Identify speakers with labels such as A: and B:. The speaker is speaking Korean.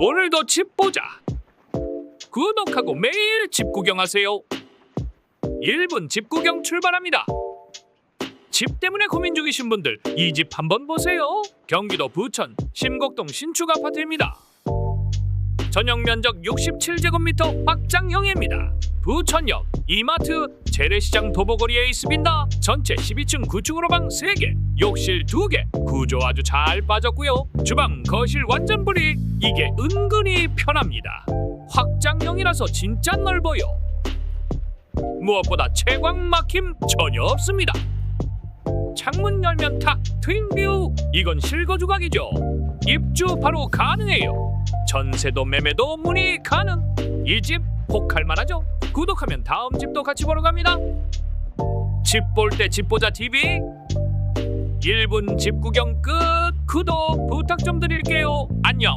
A: 오늘도 집 보자. 구독하고 매일 집 구경하세요. 1분 집 구경 출발합니다. 집 때문에 고민 중이신 분들 이 집 한번 보세요. 경기도 부천 심곡동 신축 아파트입니다. 전용 면적 67제곱미터 확장형입니다. 부천역 이마트 재래시장 도보거리에 있습니다. 전체 12층 9층으로 방 3개, 욕실 2개, 구조 아주 잘 빠졌고요. 주방, 거실 완전 분리. 이게 은근히 편합니다. 확장형이라서 진짜 넓어요. 무엇보다 채광 막힘 전혀 없습니다. 창문 열면 탁 트윈뷰. 이건 실거주 각이죠. 입주 바로 가능해요. 전세도 매매도 문의 가능. 이 집 혹할 만하죠. 구독하면 다음 집도 같이 보러 갑니다. 집 볼 때 집 보자 TV. 1분 집 구경 끝. 구독 부탁 좀 드릴게요. 안녕.